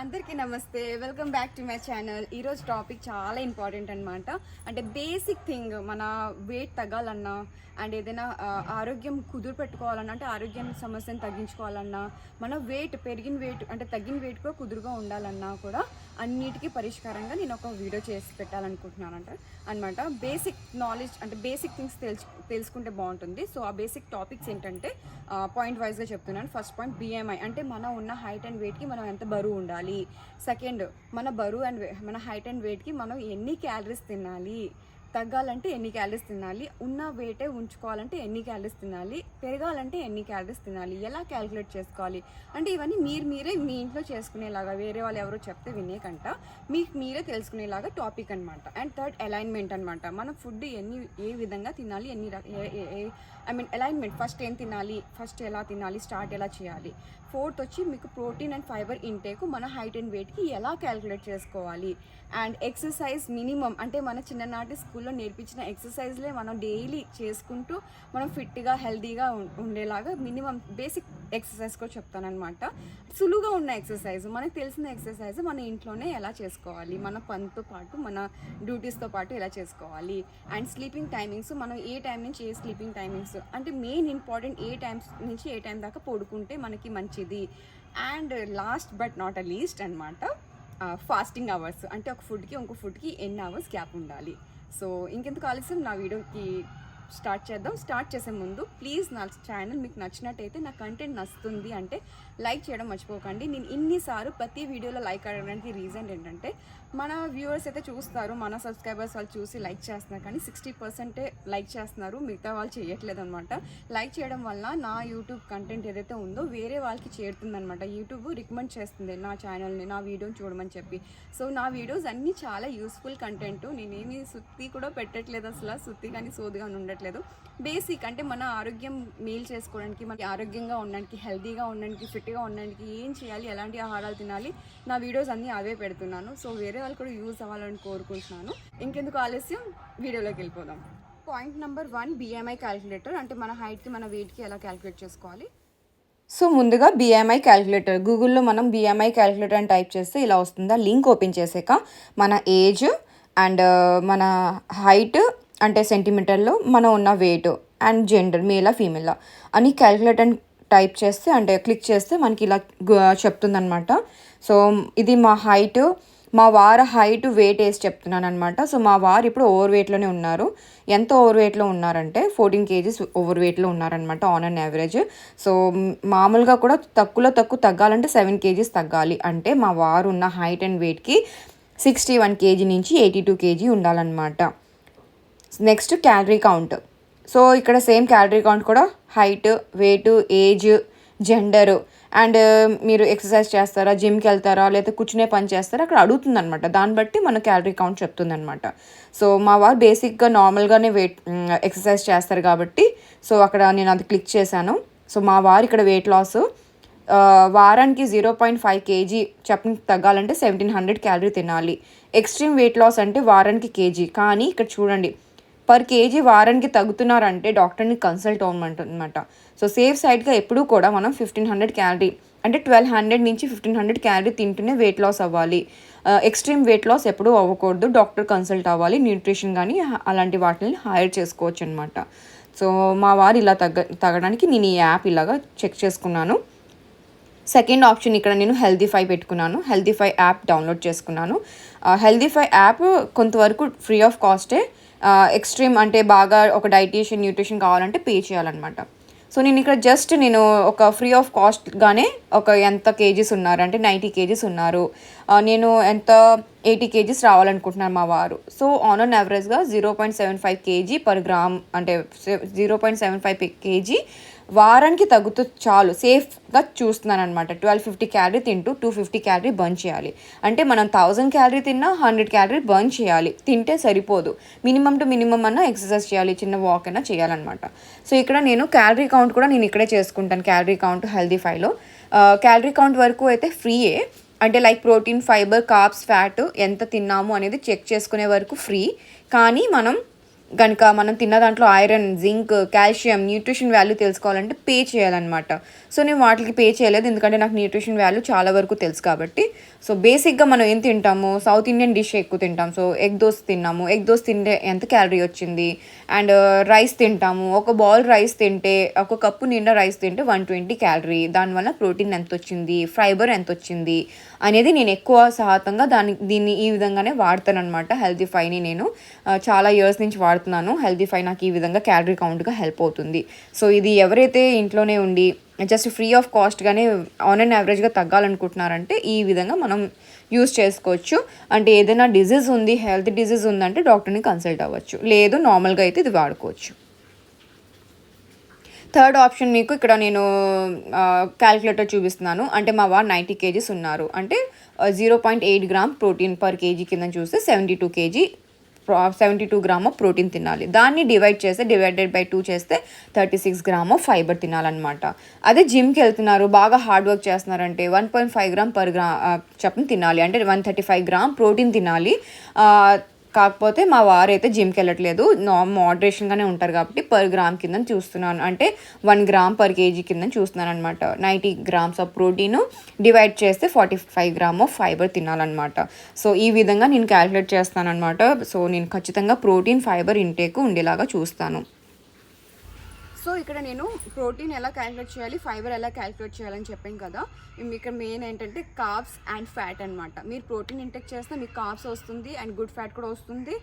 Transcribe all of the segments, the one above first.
అందరికీ నమస్తే. Welcome back to my channel ఈరోజు టాపిక్ చాలా ఇంపార్టెంట్ అనమాట అంటే బేసిక్ థింగ్ మన వెయిట్ తగ్గాలన్నా అండ్ ఏదైనా ఆరోగ్యం కుదురు పెట్టుకోవాలన్నా అంటే ఆరోగ్యం సమస్యను తగ్గించుకోవాలన్నా మన వెయిట్ పెరిగిన వెయిట్ అంటే తగ్గిన వెయిట్ కూడా కుదురుగా ఉండాలన్నా కూడా అన్నిటికీ పరిష్కారంగా నేను ఒక వీడియో చేసి పెట్టాలనుకుంటున్నాను అంట అనమాట బేసిక్ నాలెడ్జ్ అంటే బేసిక్ థింగ్స్ తెలుసు తెలుసుకుంటే బాగుంటుంది. సో ఆ బేసిక్ టాపిక్స్ ఏంటంటే పాయింట్ వైజ్గా చెప్తున్నాను. ఫస్ట్ పాయింట్ బిఎంఐ అంటే మన ఉన్న హైట్ అండ్ వెయిట్కి మనం ఎంత బరువు ఉండాలి. సెకండ్ మన బరువు అండ్ మన హైట్ అండ్ వెయిట్కి మనం ఎన్ని క్యాలరీస్ తినాలి. తగ్గాలంటే ఎన్ని క్యాలరీస్ తినాలి? ఉన్న వెయిటే ఉంచుకోవాలంటే ఎన్ని క్యాలరీస్ తినాలి? పెరగాలంటే ఎన్ని క్యాలరీస్ తినాలి? ఎలా క్యాలిక్యులేట్ చేసుకోవాలి? అంటే ఇవన్నీ మీరు మీరే మీ ఇంట్లో చేసుకునేలాగా వేరే వాళ్ళు ఎవరో చెప్తే వినేకంట మీకు మీరే తెలుసుకునేలాగా టాపిక్ అనమాట అండ్ థర్డ్ అలైన్మెంట్ అనమాట మన ఫుడ్ ఎన్ని ఏ విధంగా తినాలి? ఎన్ని ఐ మీన్ అలైన్మెంట్ ఫస్ట్ ఏం తినాలి? ఫస్ట్ ఎలా తినాలి? స్టార్ట్ ఎలా చేయాలి? ఫోర్త్ వచ్చి మీకు ప్రోటీన్ అండ్ ఫైబర్ ఇంటేక్ మన హైట్ అండ్ వెయిట్కి ఎలా క్యాలిక్యులేట్ చేసుకోవాలి? అండ్ ఎక్సర్సైజ్ మినిమం అంటే మన చిన్ననాటి స్కూల్ స్కూల్లో నేర్పించిన ఎక్సర్సైజ్లే మనం డైలీ చేసుకుంటూ మనం ఫిట్గా హెల్తీగా ఉండేలాగా మినిమం బేసిక్ ఎక్సర్సైజ్ కూడా చెప్తానమాట సులువుగా ఉన్న ఎక్సర్సైజ్ మనకు తెలిసిన ఎక్సర్సైజ్ మన ఇంట్లోనే ఎలా చేసుకోవాలి? మన పనితో పాటు మన డ్యూటీస్తో పాటు ఎలా చేసుకోవాలి? అండ్ స్లీపింగ్ టైమింగ్స్ మనం ఏ టైం నుంచి ఏ స్లీపింగ్ టైమింగ్స్ అంటే మెయిన్ ఇంపార్టెంట్ ఏ టైమ్స్ నుంచి ఏ టైం దాకా పడుకుంటే మనకి మంచిది? And last but not a least అనమాట ఫాస్టింగ్ అవర్స్ అంటే ఒక ఫుడ్కి ఇంకో ఫుడ్కి ఎన్ని అవర్స్ గ్యాప్ ఉండాలి? సో ఇంకెందుకు ఆలస్యం? నా వీడియోకి స్టార్ట్ చేద్దాం. స్టార్ట్ చేసే ముందు ప్లీజ్ నా ఛానల్ మీకు నచ్చినట్టయితే నా కంటెంట్ నచ్చుతుంది అంటే లైక్ చేయడం మర్చిపోకండి. నేను ఇన్నిసార్లు ప్రతి వీడియోలో లైక్ అడగడానికి రీజన్ ఏంటంటే మన వ్యూవర్స్ అయితే చూస్తారు మన సబ్స్క్రైబర్స్ వాళ్ళు చూసి లైక్ చేస్తున్నారు కానీ సిక్స్టీ పర్సెంటే లైక్ చేస్తున్నారు. మిగతా వాళ్ళు చేయట్లేదు అనమాట లైక్ చేయడం వల్ల నా యూట్యూబ్ కంటెంట్ ఏదైతే ఉందో వేరే వాళ్ళకి చేరుతుంది అనమాట యూట్యూబ్ రికమెండ్ చేస్తుంది నా ఛానల్ని నా వీడియోని చూడమని చెప్పి. సో నా వీడియోస్ అన్నీ చాలా యూస్ఫుల్ కంటెంట్. నేనేమి సుత్తి కూడా పెట్టట్లేదు అసలు. సుత్తి కానీ సోదిగా ఉండట్లేదు. బేసిక్ అంటే మన ఆరోగ్యం మేల్ చేసుకోవడానికి మనకి ఆరోగ్యంగా ఉండడానికి హెల్తీగా ఉండడానికి ఫిట్గా ఉండడానికి ఏం చేయాలి ఎలాంటి ఆహారాలు తినాలి నా వీడియోస్ అన్నీ అవే పెడుతున్నాను. సో వేరే వాళ్ళు కూడా యూజ్ అవ్వాలని కోరుకుంటున్నాను. ఇంకెందుకు ఆలస్యం? వీడియోలోకి వెళ్ళిపోదాం. Point number one BMI calculator అంటే మన హైట్కి మన వెయిట్కి ఎలా క్యాలిక్యులేట్ చేసుకోవాలి? సో ముందుగా బిఎంఐ క్యాలిక్యులేటర్ గూగుల్లో మనం బిఎంఐ క్యాలిక్యులేటర్ అని టైప్ చేస్తే ఇలా వస్తుందా? లింక్ ఓపెన్ చేసాక మన ఏజ్ అండ్ uh, మన హైట్ అంటే సెంటీమీటర్లో మనం ఉన్న వెయిట్ అండ్ జెండర్ మేలా ఫీమేలా అని క్యాలిక్యులేట్ టైప్ చేస్తే అంటే క్లిక్ చేస్తే మనకి ఇలా చెప్తుందనమాట సో ఇది మా హైట్ మా వారు హైట్ వెయిట్ వేసి చెప్తున్నాను అనమాట సో మా వారు ఇప్పుడు ఓవర్ వెయిట్లోనే ఉన్నారు. ఎంత ఓవర్ వెయిట్లో ఉన్నారంటే ఫోర్టీన్ కేజీస్ ఓవర్ వెయిట్లో ఉన్నారనమాట ఆన్ అండ్ యావరేజ్ సో మామూలుగా కూడా తక్కువలో తక్కువ తగ్గాలంటే సెవెన్ కేజీస్ తగ్గాలి. అంటే మా వారు ఉన్న హైట్ అండ్ వెయిట్కి సిక్స్టీ వన్ కేజీ నుంచి ఎయిటీ టూ కేజీ ఉండాలన్నమాట. Next calorie count. సో ఇక్కడ సేమ్ క్యాలరీ కౌంట్ కూడా height weight age gender and మీరు ఎక్సర్సైజ్ చేస్తారా జిమ్కి వెళ్తారా లేకపోతే కూర్చునే పని చేస్తారా అక్కడ అడుగుతుంది అనమాట దాన్ని బట్టి మన క్యాలరీ కౌంట్ చెప్తుంది అనమాట సో మా వారు బేసిక్గా నార్మల్గానే వెయిట్ ఎక్సర్సైజ్ చేస్తారు కాబట్టి సో అక్కడ నేను అది క్లిక్ చేశాను. సో మా వారు ఇక్కడ వెయిట్ లాస్ వారానికి జీరో పాయింట్ ఫైవ్ కేజీ చెప్పని తగ్గాలంటే సెవెంటీన్ హండ్రెడ్ క్యాలరీ తినాలి. ఎక్స్ట్రీమ్ వెయిట్ లాస్ అంటే వారానికి కేజీ. కానీ ఇక్కడ చూడండి పర్ కేజీ వారానికి తగ్గుతున్నారంటే డాక్టర్ని కన్సల్ట్ అవ్వమంటుందన్నమాట. సో సేఫ్ సైడ్గా ఎప్పుడూ కూడా మనం ఫిఫ్టీన్ హండ్రెడ్ క్యాలరీ అంటే ట్వెల్వ్ హండ్రెడ్ నుంచి ఫిఫ్టీన్ హండ్రెడ్ క్యాలరీ తింటూనే వెయిట్ లాస్ అవ్వాలి. ఎక్స్ట్రీమ్ వెయిట్ లాస్ ఎప్పుడూ అవ్వకూడదు. డాక్టర్ కన్సల్ట్ అవ్వాలి. న్యూట్రిషన్ కానీ అలాంటి వాటిని హైర్ చేసుకోవచ్చు అనమాట సో మా వారు ఇలా తగ్గ తగ్గడానికి నేను ఈ యాప్ ఇలాగా చెక్ చేసుకున్నాను. సెకండ్ ఆప్షన్ ఇక్కడ నేను హెల్దీఫై పెట్టుకున్నాను. హెల్దీఫై యాప్ డౌన్లోడ్ చేసుకున్నాను. హెల్దీఫై యాప్ కొంతవరకు ఫ్రీ ఆఫ్ కాస్టే ఎక్స్ట్రీమ్ అంటే బాగా ఒక డైటీషియన్ న్యూట్రిషన్ కావాలంటే పే చేయాలన్నమాట. సో నేను ఇక్కడ జస్ట్ నేను ఒక ఫ్రీ ఆఫ్ కాస్ట్గానే ఒక ఎంత కేజీస్ ఉన్నారు అంటే నైంటీ కేజీస్ ఉన్నారు. నేను ఎంత ఎయిటీ కేజీస్ రావాలనుకుంటున్నాను మా వారు. సో ఆన్ ఆన్ యావరేజ్గా zero point seven five KG per gram అంటే zero point seven five KG వారానికి తగ్గుతూ చాలు. సేఫ్గా చూస్తున్నాను అనమాట ట్వెల్వ్ ఫిఫ్టీ క్యాలరీ తింటూ టూ ఫిఫ్టీ క్యాలరీ బర్న్ చేయాలి. అంటే మనం థౌజండ్ క్యాలరీ తిన్నా హండ్రెడ్ క్యాలరీ బర్న్ చేయాలి. తింటే సరిపోదు. మినిమం టు మినిమం అన్న ఎక్సర్సైజ్ చేయాలి. చిన్న వాక్ అయినా చేయాలన్నమాట. సో ఇక్కడ నేను క్యాలరీ కౌంట్ కూడా నేను ఇక్కడే చేసుకుంటాను. క్యాలరీ కౌంట్ హెల్దీ ఫైవ్లో క్యాలరీ కౌంట్ వరకు అయితే ఫ్రీయే. అంటే like protein fibre carbs fat ఎంత తిన్నాము అనేది చెక్ చేసుకునే వరకు ఫ్రీ. కానీ మనం కనుక మనం తిన్న దాంట్లో iron zinc calcium nutrition value తెలుసుకోవాలంటే పే చేయాలన్నమాట. సో నేను వాటికి పే చేయలేదు. ఎందుకంటే నాకు న్యూట్రిషన్ వాల్యూ చాలా వరకు తెలుసు కాబట్టి. సో బేసిక్గా మనం ఏం తింటాము? సౌత్ ఇండియన్ డిష్ ఎక్కువ తింటాం. సో ఎగ్ దోస్ తిన్నాము. ఎగ్ దోస్ తింటే ఎంత క్యాలరీ వచ్చింది? అండ్ రైస్ తింటాము. ఒక బౌల్ రైస్ తింటే ఒక కప్పు నిండా రైస్ తింటే వన్ ట్వంటీ క్యాలరీ. దానివల్ల ప్రోటీన్ ఎంత వచ్చింది? ఫైబర్ ఎంత వచ్చింది? అనేది నేను ఎక్కువ శాతంగా దాని దీన్ని ఈ విధంగానే వాడతాను అనమాట హెల్తీ ఫైని నేను చాలా ఇయర్స్ నుంచి వాడుతున్నాను. హెల్తీ ఫై నాకు ఈ విధంగా క్యాలరీ కౌంట్గా హెల్ప్ అవుతుంది. సో ఇది ఎవరైతే ఇంట్లోనే ఉండి జస్ట్ ఫ్రీ ఆఫ్ కాస్ట్గానే ఆన్ అండ్ యావరేజ్గా తగ్గాలనుకుంటున్నారంటే ఈ విధంగా మనం యూస్ చేసుకోవచ్చు. అంటే ఏదైనా డిజీజ్ ఉంది హెల్త్ డిజీజ్ ఉందంటే డాక్టర్ని కన్సల్ట్ అవ్వచ్చు. లేదు నార్మల్గా అయితే ఇది వాడుకోవచ్చు. థర్డ్ ఆప్షన్ మీకు ఇక్కడ నేను క్యాలిక్యులేటర్ చూపిస్తున్నాను. అంటే మా వారు నైంటీ కేజీస్ ఉన్నారు. అంటే zero point eight gram protein per KG కింద చూస్తే seventy two KG seventy two gram of protein తినాలి. దాన్ని డివైడ్ చేస్తే డివైడెడ్ బై టూ చేస్తే thirty six gram of fibre తినాలన్నమాట. అదే జిమ్కి వెళ్తున్నారు బాగా హార్డ్ వర్క్ చేస్తున్నారంటే one point five gram per గ్రా చప్పున తినాలి. అంటే one thirty five gram protein తినాలి కాకపోతే మా వారు అయితే జిమ్కి వెళ్ళట్లేదు. నా మోడరేషన్గానే ఉంటారు కాబట్టి పర్ గ్రామ్ కింద చూస్తున్నాను. అంటే వన్ గ్రామ్ పర్ కేజీ కింద చూస్తున్నాను అనమాట ninety grams of protein divide చేస్తే forty five gram of fibre తినాలన్నమాట. So ఈ విధంగా నేను క్యాలిక్యులేట్ చేస్తాను అనమాట సో నేను ఖచ్చితంగా ప్రోటీన్ ఫైబర్ ఇంటేక్ ఉండేలాగా చూస్తాను. సో ఇక్కడ నేను ప్రోటీన్ ఎలా క్యాలిక్యులేట్ చేయాలి ఫైబర్ ఎలా క్యాలిక్యులేట్ చేయాలని చెప్పాను కదా. ఇక్కడ మెయిన్ ఏంటంటే కాప్స్ అండ్ ఫ్యాట్ అనమాట మీరు ప్రోటీన్ ఇంటెక్ చేస్తే మీకు కాప్స్ వస్తుంది అండ్ గుడ్ ఫ్యాట్ కూడా వస్తుంది.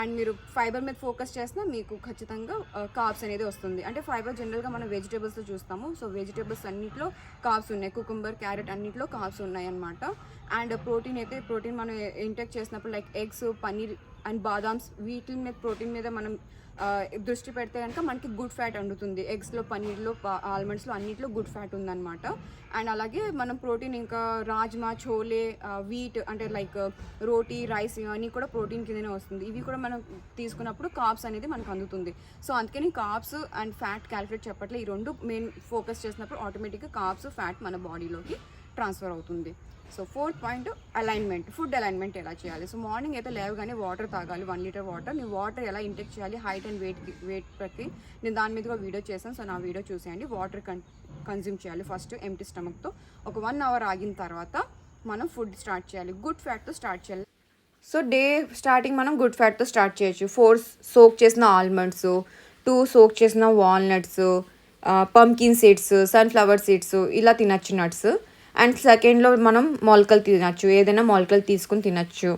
అండ్ మీరు ఫైబర్ మీద ఫోకస్ చేసినా మీకు ఖచ్చితంగా కాప్స్ అనేది వస్తుంది. అంటే ఫైబర్ జనరల్గా మనం వెజిటేబుల్స్లో చూస్తాము. సో వెజిటేబుల్స్ అన్నింటిలో కాప్స్ ఉన్నాయి. కుకుంబర్ క్యారెట్ అన్నింటిలో కాప్స్ ఉన్నాయి అనమాట అండ్ ప్రోటీన్ అయితే ప్రోటీన్ మనం ఇంటెక్ చేసినప్పుడు లైక్ ఎగ్స్ పన్నీర్ అండ్ బాదామ్స్ వీటి మీద ప్రోటీన్ మీద మనం దృష్టి పెడితే కనుక మనకి గుడ్ ఫ్యాట్ అందుతుంది ఎగ్స్లో పన్నీర్లో ఆల్మండ్స్లో అన్నిట్లో గుడ్ ఫ్యాట్ ఉందన్నమాట. అండ్ అలాగే మనం ప్రోటీన్ ఇంకా రాజ్మా చోలే వీట్ అంటే లైక్ రోటీ రైస్ ఇవన్నీ కూడా ప్రోటీన్ కిందనే వస్తుంది. ఇవి కూడా మనం తీసుకున్నప్పుడు కాప్స్ అనేది మనకు అందుతుంది. సో అందుకని కాప్స్ అండ్ ఫ్యాట్ క్యాలిక్యులేట్ చెప్పట్లే. ఈ రెండు మెయిన్ ఫోకస్ చేసినప్పుడు ఆటోమేటిక్గా కాప్స్ ఫ్యాట్ మన బాడీలోకి ట్రాన్స్ఫర్ అవుతుంది. So fourth point alignment food alignment ఎలా చేయాలి? సో మార్నింగ్ అయితే లేవగానే వాటర్ తాగాలి వన్ లీటర్ వాటర్ నేను వాటర్ ఎలా ఇంటెక్ట్ చేయాలి? హైట్ అండ్ వెయిట్ వెయిట్ ప్రతి నేను దాని మీద కూడా వీడియో చేశాను సో నా వీడియో చూసేయండి. వాటర్ కన్ కన్జ్యూమ్ చేయాలి ఫస్ట్ ఎంటీ స్టమక్తో ఒక వన్ అవర్ ఆగిన తర్వాత మనం ఫుడ్ స్టార్ట్ చేయాలి. గుడ్ ఫ్యాట్తో స్టార్ట్ చేయాలి. సో డే స్టార్టింగ్ మనం గుడ్ ఫ్యాట్తో స్టార్ట్ చేయొచ్చు. ఫోర్ సోక్ చేసిన ఆల్మండ్స్ టూ సోక్ చేసిన walnuts pumpkin seeds sunflower seeds ఇలా తినచ్చు నట్స్ అండ్ సెకండ్లో మనం మొలకలు తినచ్చు. ఏదైనా మొలకలు తీసుకుని తినచ్చు.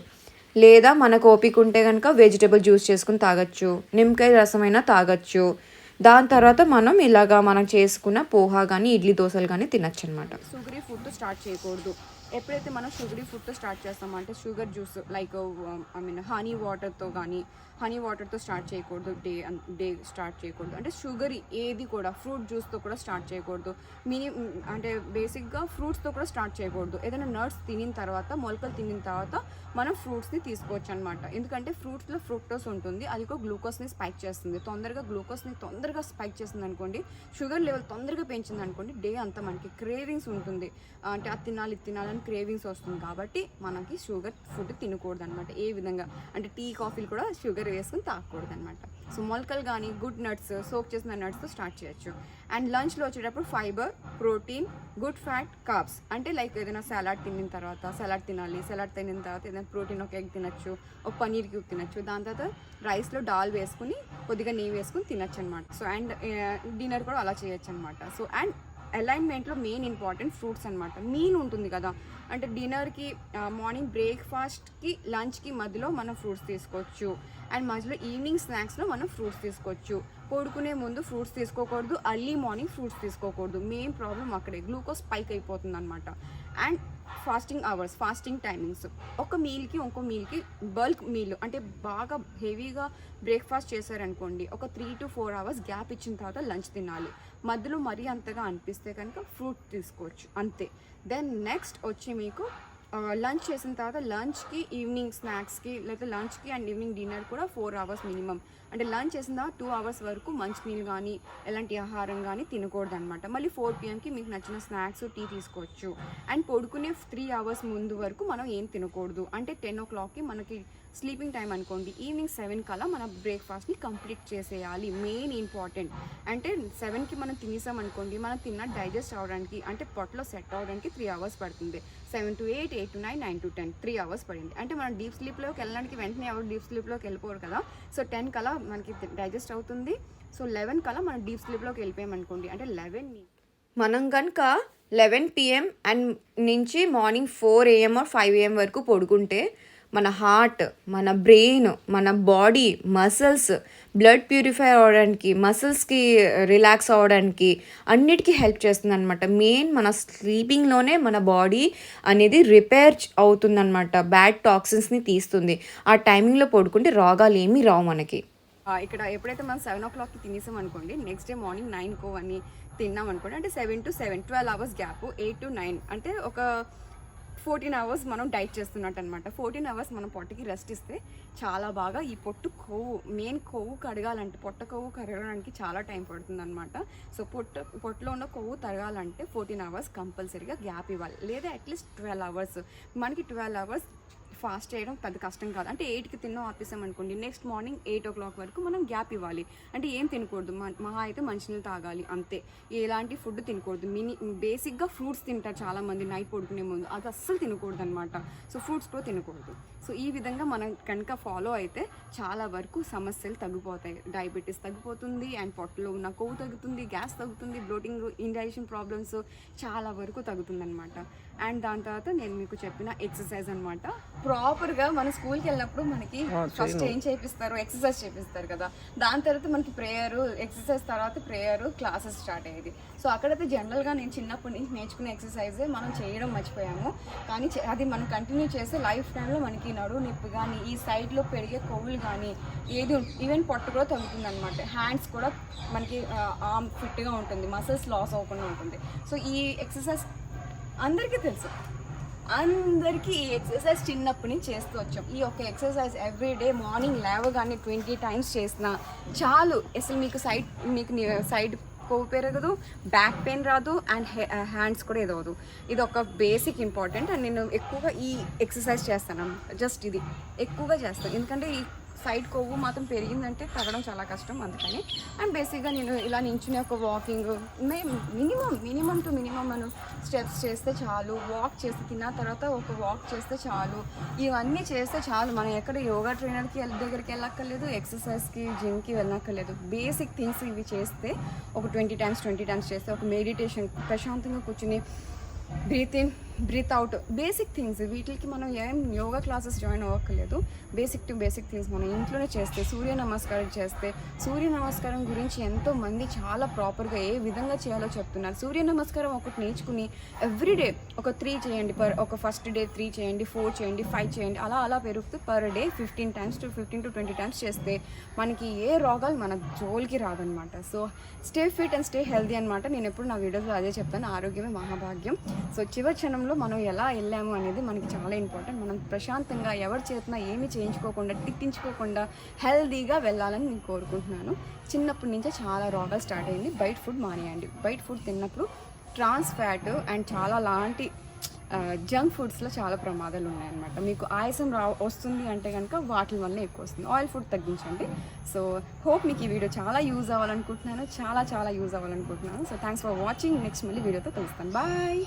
లేదా మనకు ఓపిక ఉంటే కనుక వెజిటేబుల్ జ్యూస్ చేసుకుని తాగొచ్చు. నిమ్మకాయ రసమైనా తాగొచ్చు. దాని తర్వాత మనం ఇలాగా మనం చేసుకున్న పోహా కానీ ఇడ్లీ దోశలు కానీ తినచ్చు అనమాట సుగరీ ఫుడ్ స్టార్ట్ చేయకూడదు. ఎప్పుడైతే మనం షుగరీ ఫుడ్తో స్టార్ట్ చేస్తామో అంటే sugar juice like I mean honey వాటర్తో కానీ హనీ వాటర్తో స్టార్ట్ చేయకూడదు డే డే స్టార్ట్ చేయకూడదు. అంటే షుగర్ ఏది కూడా ఫ్రూట్ జ్యూస్తో కూడా స్టార్ట్ చేయకూడదు. మినీ అంటే బేసిక్గా ఫ్రూట్స్తో కూడా స్టార్ట్ చేయకూడదు. ఏదైనా నట్స్ తినిన తర్వాత మొలకలు తినిన తర్వాత మనం ఫ్రూట్స్ని తీసుకోవచ్చు అనమాట ఎందుకంటే ఫ్రూట్స్లో ఫ్రూక్టోస్ ఉంటుంది అది కూడా గ్లూకోజ్ని స్పైక్ చేస్తుంది. తొందరగా గ్లూకోజ్ని తొందరగా స్పైక్ చేస్తుంది అనుకోండి షుగర్ లెవెల్ తొందరగా పెంచింది అనుకోండి డే అంతా మనకి క్రేవింగ్స్ ఉంటుంది. అంటే అది తినాలి తినాలని క్రేవింగ్స్ వస్తుంది కాబట్టి మనకి షుగర్ ఫుడ్ తినకూడదు అనమాట ఏ విధంగా? అంటే టీ కాఫీలు కూడా షుగర్ వేసుకుని తాగకూడదు అనమాట సో మొలకలు కానీ గుడ్ నట్స్ సోక్ చేసిన నట్స్తో స్టార్ట్ చేయొచ్చు. అండ్ లంచ్లో వచ్చేటప్పుడు fibre protein good fat carbs అంటే లైక్ ఏదైనా సలాడ్ తిన్న తర్వాత సలాడ్ తినాలి సలాడ్ తిన్న తర్వాత ఏదైనా ప్రోటీన్ ఒక ఎగ్ తినచ్చు ఒక పనీర్ క్యూబ్ తినచ్చు. దాని తర్వాత రైస్లో డాల్ వేసుకుని కొద్దిగా నెయ్యి వేసుకుని తినచ్చు అనమాట సో అండ్ డిన్నర్ కూడా అలా చేయొచ్చు అనమాట సో అండ్ అలైన్మెంట్లో మెయిన్ ఇంపార్టెంట్ ఫ్రూట్స్ అనమాట మీల్ ఉంటుంది కదా. అంటే డిన్నర్కి మార్నింగ్ బ్రేక్ఫాస్ట్కి లంచ్కి మధ్యలో మనం ఫ్రూట్స్ తీసుకోవచ్చు. అండ్ మధ్యలో ఈవినింగ్ స్నాక్స్లో మనం ఫ్రూట్స్ తీసుకోవచ్చు. పడుకునే ముందు ఫ్రూట్స్ తీసుకోకూడదు. అర్లీ మార్నింగ్ ఫ్రూట్స్ తీసుకోకూడదు. మెయిన్ ప్రాబ్లం అక్కడే. గ్లూకోజ్ స్పైక్ అయిపోతుంది అనమాట and fasting hours fasting timings. ఒక మీల్కి ఇంకో మీల్కి బల్క్ మీల్ అంటే బాగా హెవీగా బ్రేక్ఫాస్ట్ చేశారనుకోండి ఒక three to four hours gap ఇచ్చిన తర్వాత లంచ్ తినాలి. మధ్యలో మరీ అంతగా అనిపిస్తే కనుక ఫ్రూట్ తీసుకోవచ్చు అంతే. దెన్ నెక్స్ట్ వచ్చి మీకు లంచ్ చేసిన తర్వాత లంచ్కి ఈవినింగ్ స్నాక్స్కి లేకపోతే లంచ్కి అండ్ ఈవినింగ్ డిన్నర్ కూడా ఫోర్ అవర్స్ మినిమం. అంటే లంచ్ చేసిన టూ అవర్స్ వరకు మంచి నీళ్ళు కానీ ఎలాంటి ఆహారం కానీ తినకూడదు అనమాట మళ్ళీ ఫోర్ పిఎంకి మీకు నచ్చిన స్నాక్స్ టీ తీసుకోవచ్చు. అండ్ పడుకునే త్రీ అవర్స్ ముందు వరకు మనం ఏం తినకూడదు. అంటే టెన్ ఓ క్లాక్కి మనకి స్లీపింగ్ టైం అనుకోండి. ఈవినింగ్ సెవెన్ కల్లా మన బ్రేక్ఫాస్ట్ని కంప్లీట్ చేసేయాలి. మెయిన్ ఇంపార్టెంట్ అంటే సెవెన్కి మనం తినేసాం అనుకోండి మనం తిన్న డైజెస్ట్ అవ్వడానికి అంటే పొట్టలో సెట్ అవ్వడానికి త్రీ అవర్స్ పడుతుంది. Seven to eight eight to nine nine to ten three hours పడింది. అంటే మనం డీప్ స్లీప్లోకి వెళ్ళడానికి వెంటనే ఎవరు డీప్ స్లీప్లోకి వెళ్ళిపోరు కదా. సో టెన్ కల్లా మనకి డైజెస్ట్ అవుతుంది. సో లెవెన్ కల్లా మనం డీప్ స్లీప్లోకి వెళ్ళిపోయామనుకోండి. అంటే లెవెన్ని మనం కనుక లెవెన్ పిఎం అండ్ నుంచి morning four AM or five AM వరకు పడుకుంటే మన హార్ట్ మన బ్రెయిన్ మన బాడీ మసిల్స్ బ్లడ్ ప్యూరిఫై అవ్వడానికి మసిల్స్కి రిలాక్స్ అవ్వడానికి అన్నిటికీ హెల్ప్ చేస్తుంది అనమాట మెయిన్ మన స్లీపింగ్లోనే మన బాడీ అనేది రిపేర్ అవుతుందన్నమాట. బ్యాడ్ టాక్సిన్స్ని తీస్తుంది. ఆ టైమింగ్లో పడుకుంటే రోగాలు ఏమీ రావు మనకి. ఇక్కడ ఎప్పుడైతే మనం సెవెన్ ఓ క్లాక్కి తినేసాం అనుకోండి నెక్స్ట్ డే మార్నింగ్ నైన్కో అని తిన్నాం అనుకోండి అంటే seven to seven twelve hours gap eight to nine అంటే ఒక ఫోర్టీన్ అవర్స్ మనం డైట్ చేస్తున్నట్టు అనమాట ఫోర్టీన్ అవర్స్ మనం పొట్టకి రెస్ట్ ఇస్తే చాలా బాగా ఈ పొట్టు కొవ్వు మెయిన్ కొవ్వు కడగాలంటే పొట్ట కొవ్వు కరగడానికి చాలా టైం పడుతుంది అనమాట సో పొట్ట పొట్టలో ఉన్న కొవ్వు తరగాలంటే ఫోర్టీన్ అవర్స్ కంపల్సరీగా గ్యాప్ ఇవ్వాలి. లేదా అట్లీస్ట్ ట్వెల్వ్ అవర్స్ మనకి ట్వెల్వ్ అవర్స్ ఫాస్ట్ చేయడం పెద్ద కష్టం కాదు. అంటే ఎయిట్కి తిన్నాం ఆపేసాం అనుకోండి next morning eight o'clock వరకు మనం గ్యాప్ ఇవ్వాలి. అంటే ఏం తినకూడదు. మ- మహా అయితే మంచినీళ్ళు తాగాలి అంతే. ఎలాంటి ఫుడ్ తినకూడదు. మినీ బేసిక్గా ఫ్రూట్స్ తింటారు చాలామంది నైట్ పడుకునే ముందు. అది అస్సలు తినకూడదు అనమాట సో ఫ్రూట్స్ కూడా తినకూడదు. సో ఈ విధంగా మనం కనుక ఫాలో అయితే చాలా వరకు సమస్యలు తగ్గిపోతాయి. డయాబెటీస్ తగ్గిపోతుంది అండ్ పొట్టలో ఉన్న కొవ్వు తగ్గుతుంది గ్యాస్ తగ్గుతుంది బ్లోటింగ్ ఇండైజెషన్ ప్రాబ్లమ్స్ చాలా వరకు తగ్గుతుంది అనమాట అండ్ దాని తర్వాత నేను మీకు చెప్పిన ఎక్సర్సైజ్ అనమాట ప్రాపర్గా మన స్కూల్కి వెళ్ళినప్పుడు మనకి ఫస్ట్ ఏం చేపిస్తారు? ఎక్సర్సైజ్ చేపిస్తారు కదా. దాని తర్వాత మనకి ప్రేయర్ ఎక్సర్సైజ్ తర్వాత ప్రేయర్ క్లాసెస్ స్టార్ట్ అయ్యేది. సో అక్కడైతే జనరల్గా నేను చిన్నప్పటి నుంచి నేర్చుకునే ఎక్సర్సైజే మనం చేయడం మర్చిపోయాము. కానీ అది మనం కంటిన్యూ చేస్తే లైఫ్ టైంలో మనకి నడువు నొప్పి కానీ ఈ సైడ్లో పెరిగే కొవ్వులు కానీ ఏది ఈవెన్ పొట్ట కూడా తగ్గుతుంది అనమాట హ్యాండ్స్ కూడా మనకి ఆర్మ్ ఫిట్గా ఉంటుంది. మసిల్స్ లాస్ అవ్వకుండా ఉంటుంది. సో ఈ ఎక్సర్సైజ్ అందరికీ తెలుసు. అందరికీ ఈ ఎక్సర్సైజ్ చిన్నప్పటి నుంచి చేస్తూ వచ్చాం. ఈ ఒక ఎక్సర్సైజ్ ఎవ్రీ డే మార్నింగ్ లేవగానే ట్వంటీ టైమ్స్ చేసినా చాలు. అసలు మీకు సైడ్ మీకు సైడ్ కొవ్వు పెరగదు బ్యాక్ పెయిన్ రాదు అండ్ హ్యాండ్స్ కూడా ఎదవదు ఇది ఒక బేసిక్ ఇంపార్టెంట్ అండ్ నేను ఎక్కువగా ఈ ఎక్సర్సైజ్ చేస్తాను. జస్ట్ ఇది. ఎక్కువగా చేస్తాను. ఎందుకంటే ఈ సైడ్ కొవ్వు మాత్రం పెరిగిందంటే తగ్గడం చాలా కష్టం అందుకని. అండ్ బేసిక్గా నేను ఇలా నించునే ఒక walking minimum minimum to minimum మనం స్టెప్స్ చేస్తే చాలు వాక్ చేస్తే తిన్న తర్వాత ఒక వాక్ చేస్తే చాలు. ఇవన్నీ చేస్తే చాలు. మనం ఎక్కడ యోగా ట్రైనర్కి దగ్గరికి వెళ్ళక్కర్లేదు ఎక్సర్సైజ్కి జిమ్కి వెళ్ళక్కర్లేదు. బేసిక్ థింగ్స్ ఇవి చేస్తే ఒక ట్వంటీ టైమ్స్ ట్వంటీ టైమ్స్ చేస్తే ఒక మెడిటేషన్ ప్రశాంతంగా కూర్చుని breathe in breathe out basic things వీటికి మనం ఏం యోగా క్లాసెస్ జాయిన్ అవ్వక్కర్లేదు. బేసిక్ టు బేసిక్ థింగ్స్ మనం ఇంట్లోనే చేస్తే సూర్య నమస్కారం చేస్తే సూర్య నమస్కారం గురించి ఎంతో మంది చాలా ప్రాపర్గా ఏ విధంగా చేయాలో చెప్తున్నారు. సూర్య నమస్కారం ఒకటి నేర్చుకుని ఎవ్రీడే ఒక త్రీ చేయండి పర్ ఒక ఫస్ట్ డే త్రీ చేయండి ఫోర్ చేయండి ఫైవ్ చేయండి అలా అలా పెరుగుతూ per day fifteen times to fifteen to twenty times చేస్తే మనకి ఏ రోగాలు మన జోలికి రాదనమాట so stay fit and stay healthy అనమాట నేను ఎప్పుడు నా వీడియోస్లో అదే చెప్తాను. ఆరోగ్యమే మహాభాగ్యం. సో చివరి క్షణంలో మనం ఎలా వెళ్ళాము అనేది మనకి చాలా ఇంపార్టెంట్. మనం ప్రశాంతంగా ఎవరి చేతిన ఏమి చేయించుకోకుండా తిట్టించుకోకుండా హెల్దీగా వెళ్ళాలని నేను కోరుకుంటున్నాను. చిన్నప్పటి నుంచే చాలా రోగా స్టార్ట్ అయింది. బయట ఫుడ్ మానేయండి. బయట ఫుడ్ తిన్నప్పుడు ట్రాన్స్ ఫ్యాట్ అండ్ చాలా లాంటి జంక్ ఫుడ్స్లో చాలా ప్రమాదాలు ఉన్నాయన్నమాట. మీకు ఆయాసం రా వస్తుంది అంటే కనుక వాటి వల్ల ఎక్కువ వస్తుంది. ఆయిల్ ఫుడ్ తగ్గించండి. సో హోప్ మీకు ఈ వీడియో చాలా యూజ్ అవ్వాలనుకుంటున్నాను. చాలా చాలా use అవ్వాలనుకుంటున్నాను. So thanks for watching. Next మళ్ళీ వీడియోతో కలుస్తాను. బాయ్!